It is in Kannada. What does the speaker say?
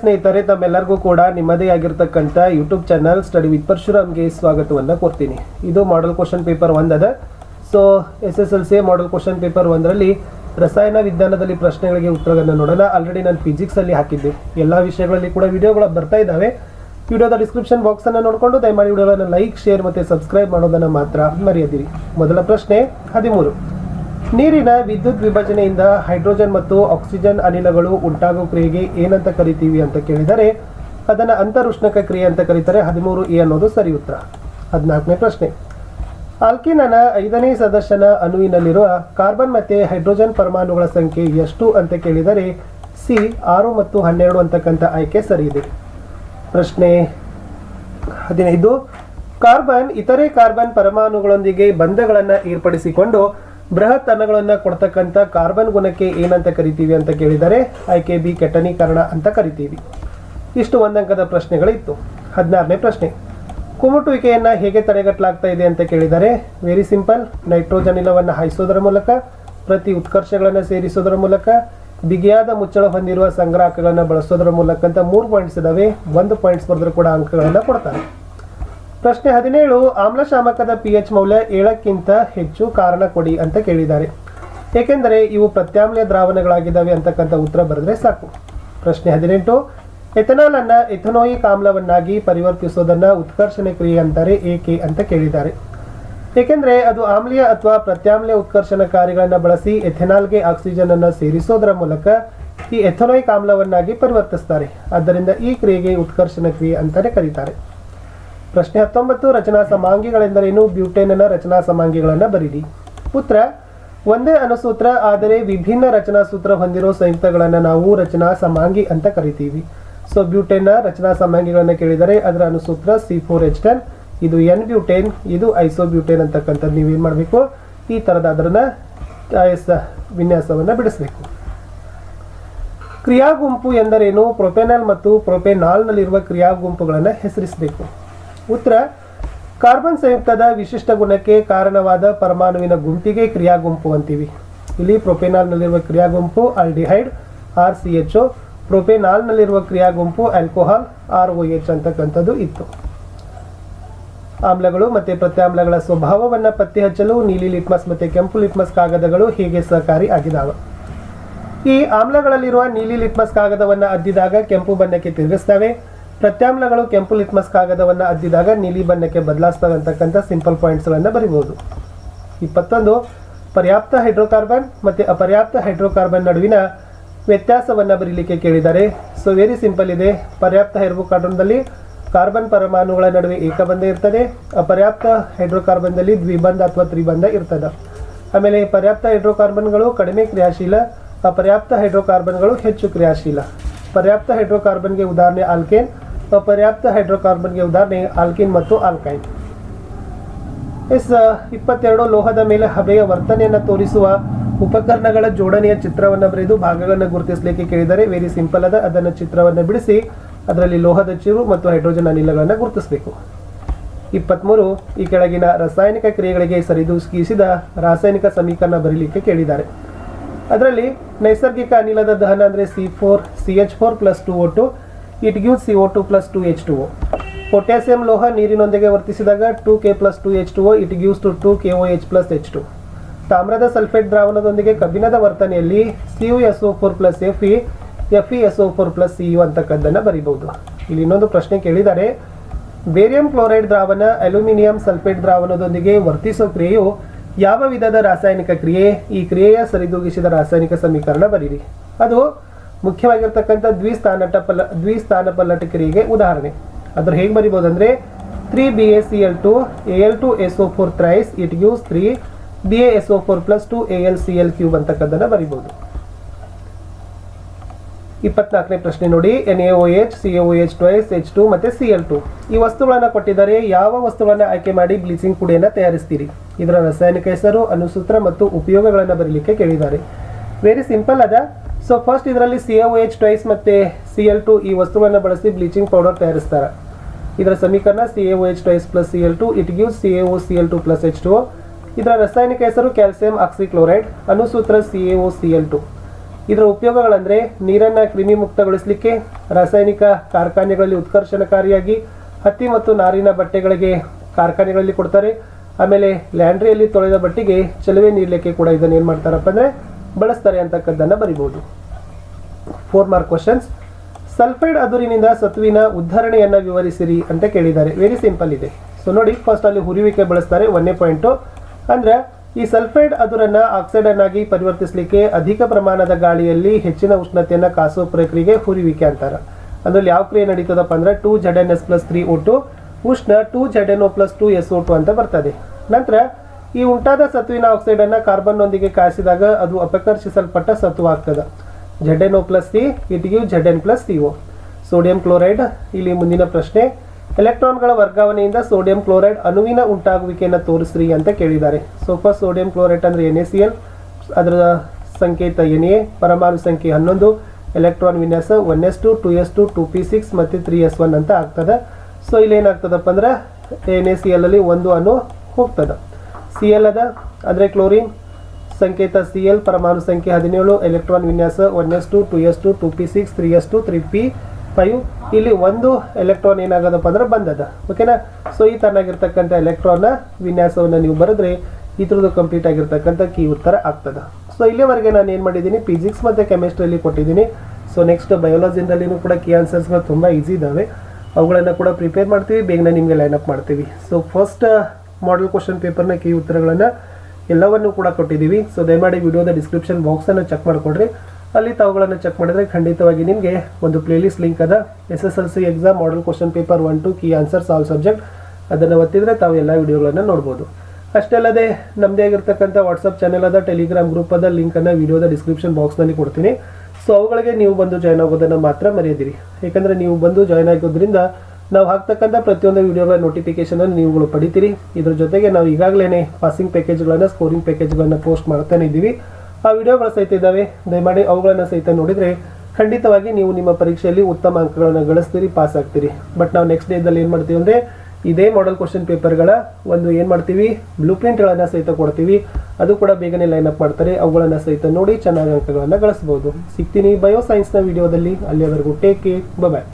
ಸ್ನೇಹಿತರೆ, ತಮ್ಮೆಲ್ಲರಿಗೂ ಕೂಡ ನಿಮ್ಮದೇ ಆಗಿರ್ತಕ್ಕಂಥ ಯೂಟ್ಯೂಬ್ ಚಾನಲ್ ಸ್ಟಡಿ ವಿತ್ ಪರಶುರಾಮ್ಗೆ ಸ್ವಾಗತವನ್ನು ಕೊಡ್ತೀನಿ ಇದು model question paper ಒಂದದ. So S S L C model question paper ಒಂದರಲ್ಲಿ ರಸಾಯನ ವಿಜ್ಞಾನದಲ್ಲಿ ಪ್ರಶ್ನೆಗಳಿಗೆ ಉತ್ತರಗಳನ್ನು ನೋಡೋಣ ಆಲ್ರೆಡಿ ನಾನು ಫಿಸಿಕ್ಸಲ್ಲಿ ಹಾಕಿದ್ದೆ. ಎಲ್ಲ ವಿಷಯಗಳಲ್ಲಿ ಕೂಡ ವಿಡಿಯೋಗಳು ಬರ್ತಾ ಇದ್ದಾವೆ. ವಿಡಿಯೋದ ಡಿಸ್ಕ್ರಿಪ್ಷನ್ ಬಾಕ್ಸನ್ನು ನೋಡಿಕೊಂಡು ದಯಮಾಡಿ ವಿಡಿಯೋಗಳನ್ನು ಲೈಕ್ ಶೇರ್ ಮತ್ತು ಸಬ್ಸ್ಕ್ರೈಬ್ ಮಾಡೋದನ್ನು ಮಾತ್ರ ಮರೆಯದಿರಿ. ಮೊದಲ ಪ್ರಶ್ನೆ ಹದಿಮೂರು. ನೀರಿನ ವಿದ್ಯುತ್ ವಿಭಜನೆಯಿಂದ ಹೈಡ್ರೋಜನ್ ಮತ್ತು ಆಕ್ಸಿಜನ್ ಅನಿಲಗಳು ಉಂಟಾಗುವ ಕ್ರಿಯೆಗೆ ಏನಂತ ಕರಿತೀವಿ ಅಂತ ಕೇಳಿದರೆ, ಅದನ್ನು ಅಂತರುಷ್ಣಕ ಕ್ರಿಯೆ ಅಂತ ಕರೀತಾರೆ. ಹದಿಮೂರು ಎ ಅನ್ನೋದು ಸರಿ ಉತ್ತರ. ಹದಿನಾಲ್ಕನೇ ಪ್ರಶ್ನೆ. ಆಲ್ಕಿನನ ಐದನೇ ಸದಸ್ಯನ ಅಣುವಿನಲ್ಲಿರುವ ಕಾರ್ಬನ್ ಮತ್ತು ಹೈಡ್ರೋಜನ್ ಪರಮಾಣುಗಳ ಸಂಖ್ಯೆ ಎಷ್ಟು ಅಂತ ಕೇಳಿದರೆ, ಸಿ ಆರು ಮತ್ತು ಹನ್ನೆರಡು ಅಂತಕ್ಕಂಥ ಆಯ್ಕೆ ಸರಿ ಇದೆ. ಪ್ರಶ್ನೆ ಹದಿನೈದು. ಕಾರ್ಬನ್ ಇತರೆ ಕಾರ್ಬನ್ ಪರಮಾಣುಗಳೊಂದಿಗೆ ಬಂಧಗಳನ್ನು ಏರ್ಪಡಿಸಿಕೊಂಡು ಬೃಹತ್ ಅಣುಗಳನ್ನು ಕೊಡ್ತಕ್ಕಂಥ ಕಾರ್ಬನ್ ಗುಣಕ್ಕೆ ಏನಂತ ಕರಿತೀವಿ ಅಂತ ಕೇಳಿದರೆ ಆಯ್ಕೆ ಬಿ ಕೆಟನೀಕರಣ ಅಂತ ಕರಿತೀವಿ. ಇಷ್ಟು ಒಂದಂಕದ ಪ್ರಶ್ನೆಗಳಿತ್ತು. ಹದಿನಾರನೇ ಪ್ರಶ್ನೆ. ಕುಮುಟುವಿಕೆಯನ್ನು ಹೇಗೆ ತಡೆಗಟ್ಟಲಾಗ್ತಾ ಇದೆ ಅಂತ ಕೇಳಿದರೆ ವೆರಿ ಸಿಂಪಲ್ ನೈಟ್ರೋಜನ್ ಅನಿಲವನ್ನು ಹಾಯಿಸೋದರ ಮೂಲಕ, ಪ್ರತಿ ಉತ್ಕರ್ಷಗಳನ್ನು ಸೇರಿಸೋದರ ಮೂಲಕ, ಬಿಗಿಯಾದ ಮುಚ್ಚಳ ಹೊಂದಿರುವ ಸಂಗ್ರಾಹಕಗಳನ್ನು ಬಳಸೋದರ ಮೂಲಕ ಅಂತ ಮೂರು ಪಾಯಿಂಟ್ಸ್ ಇದಾವೆ. ಒಂದು ಪಾಯಿಂಟ್ಸ್ ಬರೆದ್ರೂ ಕೂಡ ಅಂಕಗಳನ್ನು ಕೊಡ್ತಾರೆ. ಪ್ರಶ್ನೆ ಹದಿನೇಳು ಆಮ್ಲಶಾಮಕದ ಪಿ ಎಚ್ ಮೌಲ್ಯ ಏಳಕ್ಕಿಂತ ಹೆಚ್ಚು ಕಾರಣ ಕೊಡಿ ಅಂತ ಕೇಳಿದ್ದಾರೆ. ಏಕೆಂದರೆ ಇವು ಪ್ರತ್ಯಾಮ್ಲ ದ್ರಾವಣಗಳಾಗಿದ್ದಾವೆ ಅಂತಕ್ಕಂಥ ಉತ್ತರ ಬರೆದ್ರೆ ಸಾಕು. ಪ್ರಶ್ನೆ ಹದಿನೆಂಟು, ಎಥನಾಲ್ ಅನ್ನ ಎಥನೋಯಿಕ್ ಆಮ್ಲವನ್ನಾಗಿ ಪರಿವರ್ತಿಸೋದನ್ನು ಉತ್ಕರ್ಷಣೆ ಕ್ರಿಯೆ ಅಂತಾರೆ ಏಕೆ ಅಂತ ಕೇಳಿದ್ದಾರೆ. ಏಕೆಂದರೆ ಅದು ಆಮ್ಲೀಯ ಅಥವಾ ಪ್ರತ್ಯಾಮ್ಲ ಉತ್ಕರ್ಷಣ ಕಾರ್ಯಗಳನ್ನು ಬಳಸಿ ಎಥೆನಾಲ್ಗೆ ಆಕ್ಸಿಜನ್ ಅನ್ನು ಸೇರಿಸೋದರ ಮೂಲಕ ಈ ಎಥನೋಯಿಕ್ ಆಮ್ಲವನ್ನಾಗಿ ಪರಿವರ್ತಿಸ್ತಾರೆ. ಆದ್ದರಿಂದ ಈ ಕ್ರಿಯೆಗೆ ಉತ್ಕರ್ಷಣ ಕ್ರಿಯೆ ಅಂತಲೇ ಕರೀತಾರೆ. ಪ್ರಶ್ನೆ ಹತ್ತೊಂಬತ್ತು, ರಚನಾ ಸಮಾಂಗಿಗಳೆಂದರೇನು ಬ್ಯೂಟೇನ್ನ ರಚನಾ ಸಮಾಂಗಿಗಳನ್ನು ಬರೀರಿ. ಪುತ್ರ ಒಂದೇ ಅನುಸೂತ್ರ, ಆದರೆ ವಿಭಿನ್ನ ರಚನಾ ಸೂತ್ರ ಹೊಂದಿರೋ ಸಂಯುಕ್ತಗಳನ್ನು ನಾವು ರಚನಾ ಸಮಾಂಗಿ ಅಂತ ಕರಿತೀವಿ. ಸೊ ಬ್ಯೂಟೇನ್ನ ರಚನಾ ಸಮಾಂಗಿಗಳನ್ನು ಕೇಳಿದರೆ ಅದರ ಅನುಸೂತ್ರ ಸಿ ಫೋರ್ ಎಚ್ ಟೆನ್, ಇದು ಎನ್ ಬ್ಯೂಟೇನ್, ಇದು ಐಸೋ ಬ್ಯೂಟೇನ್ ಅಂತಕ್ಕಂಥದ್ದು ನೀವೇನು ಮಾಡಬೇಕು? ಈ ಥರದ ಅದರನ್ನ ವಿನ್ಯಾಸವನ್ನು ಬಿಡಿಸಬೇಕು. ಕ್ರಿಯಾ ಗುಂಪು ಎಂದರೇನು? ಪ್ರೊಪೆನಾಲ್ ಮತ್ತು ಪ್ರೊಪೆನಾಲ್ನಲ್ಲಿರುವ ಕ್ರಿಯಾ ಗುಂಪುಗಳನ್ನು ಹೆಸರಿಸಬೇಕು. ಉತ್ತರ ಕಾರ್ಬನ್ ಸಂಯುಕ್ತದ ವಿಶಿಷ್ಟ ಗುಣಕ್ಕೆ ಕಾರಣವಾದ ಪರಮಾಣುವಿನ ಗುಂಪಿಗೆ ಕ್ರಿಯಾ ಗುಂಪು ಅಂತೀವಿ. ಇಲ್ಲಿ ಪ್ರೊಪೆನಾಲ್ನಲ್ಲಿರುವ ಕ್ರಿಯಾ ಗುಂಪು aldehyde, R C H O, ಪ್ರೊಪೆನಾಲ್ನಲ್ಲಿರುವ ಕ್ರಿಯಾ ಗುಂಪು ಆಲ್ಕೋಹಾಲ್, ಆರ್ ಒ ಎಚ್ ಅಂತಕ್ಕಂಥದ್ದು ಇತ್ತು. ಆಮ್ಲಗಳು ಮತ್ತು ಪ್ರತ್ಯಾಮ್ಲಗಳ ಸ್ವಭಾವವನ್ನು ಪತ್ತೆ ಹಚ್ಚಲು, ನೀಲಿ ಲಿಟ್ಮಸ್ ಮತ್ತು ಕೆಂಪು ಲಿಟ್ಮಸ್ ಕಾಗದಗಳು ಹೇಗೆ ಸಹಕಾರಿ ಆಗಿದಾವೆ. ಈ ಆಮ್ಲಗಳಲ್ಲಿರುವ ನೀಲಿ ಲಿಟ್ಮಸ್ ಕಾಗದವನ್ನು ಅದ್ದಿದಾಗ ಕೆಂಪು ಬಣ್ಣಕ್ಕೆ ತಿರುಗಿಸ್ತವೆ. ಪ್ರತ್ಯಾಮ್ಲಗಳು ಕೆಂಪು ಲಿಟ್ಮಸ್ ಕಾಗದವನ್ನು ಅದ್ದಿದಾಗ ನೀಲಿ ಬಣ್ಣಕ್ಕೆ ಬದಲಾಯಿಸ್ತವೆ ಅಂತಕ್ಕಂಥ ಸಿಂಪಲ್ ಪಾಯಿಂಟ್ಸ್ಗಳನ್ನು ಬರಿಬಹುದು ಇಪ್ಪತ್ತೊಂದು, ಪರ್ಯಾಪ್ತ ಹೈಡ್ರೋಕಾರ್ಬನ್ ಮತ್ತು ಅಪರ್ಯಾಪ್ತ ಹೈಡ್ರೋಕಾರ್ಬನ್ ನಡುವಿನ ವ್ಯತ್ಯಾಸವನ್ನು ಬರೀಲಿಕ್ಕೆ ಕೇಳಿದ್ದಾರೆ ಸೊ ವೆರಿ ಸಿಂಪಲ್ ಇದೆ, ಪರ್ಯಾಪ್ತ ಹೈಡ್ರೋಕಾರ್ಬನ್ದಲ್ಲಿ ಕಾರ್ಬನ್ ಪರಮಾಣುಗಳ ನಡುವೆ ಏಕಬಂಧ ಇರ್ತದೆ, ಅಪರ್ಯಾಪ್ತ ಹೈಡ್ರೋಕಾರ್ಬನ್ದಲ್ಲಿ ದ್ವಿಬಂಧ ಅಥವಾ ತ್ರಿಬಂಧ ಇರ್ತದೆ. ಆಮೇಲೆ ಪರ್ಯಾಪ್ತ ಹೈಡ್ರೋಕಾರ್ಬನ್ಗಳು ಕಡಿಮೆ ಕ್ರಿಯಾಶೀಲ, ಅಪರ್ಯಾಪ್ತ ಹೈಡ್ರೋಕಾರ್ಬನ್ಗಳು ಹೆಚ್ಚು ಕ್ರಿಯಾಶೀಲ. ಪರ್ಯಾಪ್ತ ಹೈಡ್ರೋಕಾರ್ಬನ್ಗೆ ಉದಾಹರಣೆ ಆಲ್ಕೇನ್ ಅಪರ್ಯಾಪ್ತ ಹೈಡ್ರೋಕಾರ್ಬನ್ಗೆ ಉದಾಹರಣೆ ಆಲ್ಕಿನ್ ಮತ್ತು ಆಲ್ಕೈನ್. ಎಸ್ ಇಪ್ಪತ್ತೆರಡು ಲೋಹದ ಮೇಲೆ ಹಬೆಯ ವರ್ತನೆಯನ್ನು ತೋರಿಸುವ ಉಪಕರಣಗಳ ಜೋಡಣೆಯ ಚಿತ್ರವನ್ನು ಬರೆದು ಭಾಗಗಳನ್ನು ಗುರುತಿಸಲಿಕ್ಕೆ ಕೇಳಿದರೆ ವೆರಿ ಸಿಂಪಲ್ ಅದ. ಅದನ್ನು ಚಿತ್ರವನ್ನು ಬಿಡಿಸಿ ಅದರಲ್ಲಿ ಲೋಹದ ಚಿರು ಮತ್ತು ಹೈಡ್ರೋಜನ್ ಅನಿಲಗಳನ್ನು ಗುರುತಿಸಬೇಕು. ಇಪ್ಪತ್ತ್ಮೂರು ಈ ಕೆಳಗಿನ ರಾಸಾಯನಿಕ ಕ್ರಿಯೆಗಳಿಗೆ ಸರಿದೂಗಿಸಿದ ರಾಸಾಯನಿಕ ಸಮೀಕರಣ ಬರೀಲಿಕ್ಕೆ ಕೇಳಿದ್ದಾರೆ. ಅದರಲ್ಲಿ ನೈಸರ್ಗಿಕ ಅನಿಲದ ದಹನ ಅಂದರೆ C four, C H four plus two ಒಟ್ಟು it gives C O two plus two H two O potassium ಲೋಹ ನೀರಿನೊಂದಿಗೆ ವರ್ತಿಸಿದಾಗ two K plus two H two O it gives two two K O H plus H two ತಾಮ್ರದ ಸಲ್ಫೇಟ್ ದ್ರಾವಣದೊಂದಿಗೆ ಕಬ್ಬಿಣದ ವರ್ತನೆಯಲ್ಲಿ C U S O four plus F E F E S O four plus C U ಅಂತಕ್ಕದ್ದನ್ನು ಬರೀಬಹುದು. ಇಲ್ಲಿ ಇನ್ನೊಂದು ಪ್ರಶ್ನೆ ಕೇಳಿದ್ದಾರೆ. ಬೇರಿಯಂ ಕ್ಲೋರೈಡ್ ದ್ರಾವಣ ಅಲ್ಯೂಮಿನಿಯಂ ಸಲ್ಫೇಟ್ ದ್ರಾವಣದೊಂದಿಗೆ ವರ್ತಿಸೋ ಕ್ರಿಯೆಯು ಯಾವ ವಿಧದ ರಾಸಾಯನಿಕ ಕ್ರಿಯೆ? ಈ ಕ್ರಿಯೆಯ ಸರಿದೂಗಿಸಿದ ರಾಸಾಯನಿಕ ಸಮೀಕರಣ ಬರೀರಿ. ಅದು ಮುಖ್ಯವಾಗಿರ್ತಕ್ಕಂಥ ದ್ವಿಸ್ಥಾನಟ ಪಲ್ಲ ದ್ವಿಸ್ಥಾನ ಪಲ್ಲಟ ಕ್ರಿಯೆಗೆ ಉದಾಹರಣೆ. ಅದ್ರ ಹೇಗೆ ಅಂದರೆ three B A C L two A L two S O four thrice it gives three B A S O four plus two A L C L cube ಅಂತಕ್ಕಂಥದ್ದನ್ನು ಬರಿಬೋದು. ಇಪ್ಪತ್ನಾಲ್ಕನೇ ಪ್ರಶ್ನೆ ನೋಡಿ N A O H C A O H twice H two ಮತ್ತು ಸಿ ಎಲ್ ಟು ಈ ವಸ್ತುಗಳನ್ನು ಕೊಟ್ಟಿದ್ದಾರೆ, ಯಾವ ವಸ್ತುಗಳನ್ನು ಆಯ್ಕೆ ಮಾಡಿ ಬ್ಲೀಚಿಂಗ್ ಪುಡಿಯನ್ನು ತಯಾರಿಸ್ತೀರಿ? ಇದರ ರಾಸಾಯನಿಕ ಹೆಸರು, ಅನುಸೂತ್ರ ಮತ್ತು ಉಪಯೋಗಗಳನ್ನು ಬರೀಲಿಕ್ಕೆ ಕೇಳಿದ್ದಾರೆ. ವೆರಿ ಸಿಂಪಲ್ ಅದ ಸೊ ಫಸ್ಟ್ ಇದರಲ್ಲಿ ಸಿ ಒ ಎಚ್ ಟ್ವೈಸ್ ಮತ್ತು ಸಿ ಎಲ್ ಟು ಈ ವಸ್ತುವನ್ನು ಬಳಸಿ ಬ್ಲೀಚಿಂಗ್ ಪೌಡರ್ ತಯಾರಿಸ್ತಾರೆ. ಇದರ ಸಮೀಕರಣ C A O H twice plus C L two it gives C A O C L two plus H two ಇದರ ರಾಸಾಯನಿಕ ಹೆಸರು calcium oxychloride, ಅನುಸೂತ್ರ C A O C L two ಇದರ ಉಪಯೋಗಗಳಂದ್ರೆ ನೀರನ್ನ ಕ್ರಿಮಿ ಮುಕ್ತಗೊಳಿಸಲಿಕ್ಕೆ ರಾಸಾಯನಿಕ ಕಾರ್ಖಾನೆಗಳಲ್ಲಿ ಉತ್ಕರ್ಷಣಕಾರಿಯಾಗಿ ಹತ್ತಿ ಮತ್ತು ನಾರಿನ ಬಟ್ಟೆಗಳಿಗೆ ಕಾರ್ಖಾನೆಗಳಲ್ಲಿ ಕೊಡ್ತಾರೆ. ಆಮೇಲೆ ಲ್ಯಾಂಡ್ರಿಯಲ್ಲಿ ತೊಳೆದ ಬಟ್ಟೆಗೆ ಚಲುವೆ ನೀಡಲಿಕ್ಕೆ ಕೂಡ ಇದನ್ನು ಏನು ಮಾಡ್ತಾರಪ್ಪ ಅಂದ್ರೆ ಬಳಸ್ತಾರೆ ಅಂತಕ್ಕದ್ದನ್ನು ಬರಿಬಹುದು ಫೋರ್ ಮಾರ್ಕ್ ಕ್ವಶನ್ಸ್ ಸಲ್ಫೈಡ್ ಅದುರಿನಿಂದ ಸತ್ವಿನ ಉದ್ಧರಣೆಯನ್ನು ವಿವರಿಸಿರಿ ಅಂತ ಕೇಳಿದ್ದಾರೆ. ವೆರಿ ಸಿಂಪಲ್ ಇದೆ. ಸೊ ನೋಡಿ ಫಸ್ಟ್ ಅಲ್ಲಿ ಹುರಿವಿಕೆ ಬಳಸ್ತಾರೆ, ಒಂದೇ ಪಾಯಿಂಟು ಅಂದ್ರೆ, ಈ ಸಲ್ಫೈಡ್ ಅದುರನ್ನು ಆಕ್ಸೈಡ್ ಅನ್ನಾಗಿ ಪರಿವರ್ತಿಸಲಿಕ್ಕೆ ಅಧಿಕ ಪ್ರಮಾಣದ ಗಾಳಿಯಲ್ಲಿ ಹೆಚ್ಚಿನ ಉಷ್ಣತೆಯನ್ನು ಕಾಸೋ ಪ್ರಕ್ರಿಯೆಗೆ ಹುರಿವಿಕೆ ಅಂತಾರೆ. ಅದ್ರಲ್ಲಿ ಯಾವ ಕ್ರಿಯೆ ನಡೀತದಪ್ಪ ಅಂದ್ರೆ two Z N S plus three O two ಉಷ್ಣ two Z N O plus two S O two ಅಂತ ಬರ್ತದೆ. ನಂತರ ಈ ಉಂಟಾದ ಸತ್ವಿನ ಆಕ್ಸೈಡ್ ಅನ್ನ ಕಾರ್ಬನ್ ನೊಂದಿಗೆ ಕಾಯಿಸಿದಾಗ ಅದು ಅಪಕರ್ಷಿಸಲ್ಪಟ್ಟ ಸತ್ವ ಆಗ್ತದೆ Z N O plus C it give Z N plus C O sodium chloride ಇಲ್ಲಿ ಮುಂದಿನ ಪ್ರಶ್ನೆ. ಎಲೆಕ್ಟ್ರಾನ್ಗಳ ವರ್ಗಾವಣೆಯಿಂದ ಸೋಡಿಯಂ ಕ್ಲೋರೈಡ್ ಅಣುವಿನ ಉಂಟಾಗುವಿಕೆಯನ್ನು ತೋರಿಸ್ರಿ ಅಂತ ಕೇಳಿದ್ದಾರೆ. ಸೊ ಫಸ್ಟ್ ಸೋಡಿಯಂ ಕ್ಲೋರೈಡ್ ಅಂದ್ರೆ ಎನ್ ಎ ಸಿ ಎಲ್ ಅದರ ಸಂಕೇತ ಎನ್ ಎ ಪರಮಾಣು ಸಂಖ್ಯೆ ಹನ್ನೊಂದು ಎಲೆಕ್ಟ್ರಾನ್ ವಿನ್ಯಾಸ one S two two S two two P six ಮತ್ತು ತ್ರೀ ಎಸ್ ಒನ್ ಅಂತ ಆಗ್ತದೆ. ಸೊ ಇಲ್ಲಿ ಏನಾಗ್ತದಪ್ಪ ಅಂದ್ರೆ ಎನ್ ಎ ಸಿ ಎಲ್ ಅಲ್ಲಿ ಒಂದು ಅನು ಹೋಗ್ತದೆ. ಸಿ ಎಲ್ ಅದ. ಅಂದರೆ ಕ್ಲೋರಿನ್ ಸಂಕೇತ ಸಿ ಎಲ್ ಪರಮಾಣು ಸಂಖ್ಯೆ ಹದಿನೇಳು ಎಲೆಕ್ಟ್ರಾನ್ ವಿನ್ಯಾಸ one S two two S two two P six three S two three P five ಇಲ್ಲಿ ಒಂದು ಎಲೆಕ್ಟ್ರಾನ್ ಏನಾಗೋದಪ್ಪ ಅಂದ್ರೆ ಬಂದದ. ಓಕೆನಾ ಸೊ ಈ ತರನಾಗಿರ್ತಕ್ಕಂಥ ಎಲೆಕ್ಟ್ರಾನ್ನ ವಿನ್ಯಾಸವನ್ನು ನೀವು ಬರೆದ್ರೆ ಇದ್ರದ್ದು ಕಂಪ್ಲೀಟ್ ಆಗಿರ್ತಕ್ಕಂಥ ಕೀ ಉತ್ತರ ಆಗ್ತದೆ. ಸೊ ಇಲ್ಲಿವರೆಗೆ ನಾನು ಏನು ಮಾಡಿದ್ದೀನಿ? ಫಿಸಿಕ್ಸ್ ಮತ್ತು ಕೆಮಿಸ್ಟ್ರಿಯಲ್ಲಿ ಕೊಟ್ಟಿದ್ದೀನಿ. ಸೊ ನೆಕ್ಸ್ಟ್ ಬಯೋಲಜಿಯಿಂದಲಿನೂ ಕೂಡ ಕೀ ಆನ್ಸರ್ಸ್ಗಳು ತುಂಬ ಈಸಿ ಇದ್ದಾವೆ ಅವುಗಳನ್ನು ಕೂಡ ಪ್ರಿಪೇರ್ ಮಾಡ್ತೀವಿ. ಬೇಗನೆ ನಿಮಗೆ ಲೈನ್ ಅಪ್ ಮಾಡ್ತೀವಿ. ಸೊ ಫಸ್ಟ್ ಮಾಡೆಲ್ ಕ್ವಶನ್ ಪೇಪರ್ನ ಕೀ ಉತ್ತರಗಳನ್ನು ಎಲ್ಲವನ್ನು ಕೂಡ ಕೊಟ್ಟಿದ್ದೀವಿ. ಸೊ ದಯಮಾಡಿ ವಿಡಿಯೋದ ಡಿಸ್ಕ್ರಿಪ್ಷನ್ ಬಾಕ್ಸನ್ನು ಚೆಕ್ ಮಾಡಿಕೊಡ್ರಿ. ಅಲ್ಲಿ ತಾವುಗಳನ್ನು ಚೆಕ್ ಮಾಡಿದ್ರೆ ಖಂಡಿತವಾಗಿ ನಿಮಗೆ ಒಂದು ಪ್ಲೇಲಿಸ್ಟ್ ಲಿಂಕ್ ಅದ. S S L C exam model question paper one two key answers all subject ಅದನ್ನು ಒತ್ತಿದರೆ ತಾವು ಎಲ್ಲ ವಿಡಿಯೋಗಳನ್ನು ನೋಡ್ಬೋದು. ಅಷ್ಟೇ ಅಲ್ಲದೆ ನಮ್ಮದೇ ಆಗಿರ್ತಕ್ಕಂಥ ವಾಟ್ಸಪ್ ಚಾನೆಲ್ ಅದ ಟೆಲಿಗ್ರಾಮ್ ಗ್ರೂಪ್ ಅದ ಲಿಂಕನ್ನು ವಿಡಿಯೋದ ಡಿಸ್ಕ್ರಿಪ್ಷನ್ ಬಾಕ್ಸ್ನಲ್ಲಿ ಕೊಡ್ತೀನಿ. ಸೊ ಅವುಗಳಿಗೆ ನೀವು ಬಂದು ಜಾಯ್ನ್ ಆಗೋದನ್ನು ಮಾತ್ರ ಮರೆಯದಿರಿ. ಏಕೆಂದರೆ ನೀವು ಬಂದು ಜಾಯ್ನ್ ಆಗೋದ್ರಿಂದ ನಾವು ಹಾಕ್ತಕ್ಕಂಥ ಪ್ರತಿಯೊಂದು ವಿಡಿಯೋಗಳ ನೋಟಿಫಿಕೇಶನ್ ಅನ್ನು ನೀವುಗಳು ಪಡಿತೀರಿ. ಇದ್ರ ಜೊತೆಗೆ ನಾವು ಈಗಾಗಲೇ ಪಾಸಿಂಗ್ ಪ್ಯಾಕೇಜ್ಗಳನ್ನು ಸ್ಕೋರಿಂಗ್ ಪ್ಯಾಕೇಜ್ಗಳನ್ನು ಪೋಸ್ಟ್ ಮಾಡ್ತಾನೆ ಇದ್ದೀವಿ. ಆ ವಿಡಿಯೋಗಳು ಸಹಿತ ಇದ್ದಾವೆ. ದಯಮಾಡಿ ಅವುಗಳನ್ನು ಸಹಿತ ನೋಡಿದರೆ ಖಂಡಿತವಾಗಿ ನೀವು ನಿಮ್ಮ ಪರೀಕ್ಷೆಯಲ್ಲಿ ಉತ್ತಮ ಅಂಕಗಳನ್ನು ಗಳಿಸ್ತೀರಿ ಪಾಸ್ ಆಗ್ತೀರಿ. ಬಟ್ ನಾವು ನೆಕ್ಸ್ಟ್ ಡೇದಲ್ಲಿ ಏನು ಮಾಡ್ತೀವಿ ಅಂದರೆ ಇದೇ ಮಾಡೆಲ್ ಕ್ವಶನ್ ಪೇಪರ್ಗಳ ಒಂದು ಏನು ಮಾಡ್ತೀವಿ? ಬ್ಲೂ ಪ್ರಿಂಟ್ಗಳನ್ನು ಸಹಿತ ಕೊಡ್ತೀವಿ. ಅದು ಕೂಡ ಬೇಗನೆ ಲೈನ್ ಅಪ್ ಮಾಡ್ತಾರೆ. ಅವುಗಳನ್ನು ಸಹಿತ ನೋಡಿ ಚೆನ್ನಾಗಿ ಅಂಕಗಳನ್ನು ಗಳಿಸ್ಬೋದು. ಸಿಗ್ತೀನಿ ಬಯೋ ಸೈನ್ಸ್ನ ವಿಡಿಯೋದಲ್ಲಿ. ಅಲ್ಲಿಯವರೆಗೂ ಟೇಕ್ ಕೇರ್ ಬಾಯ್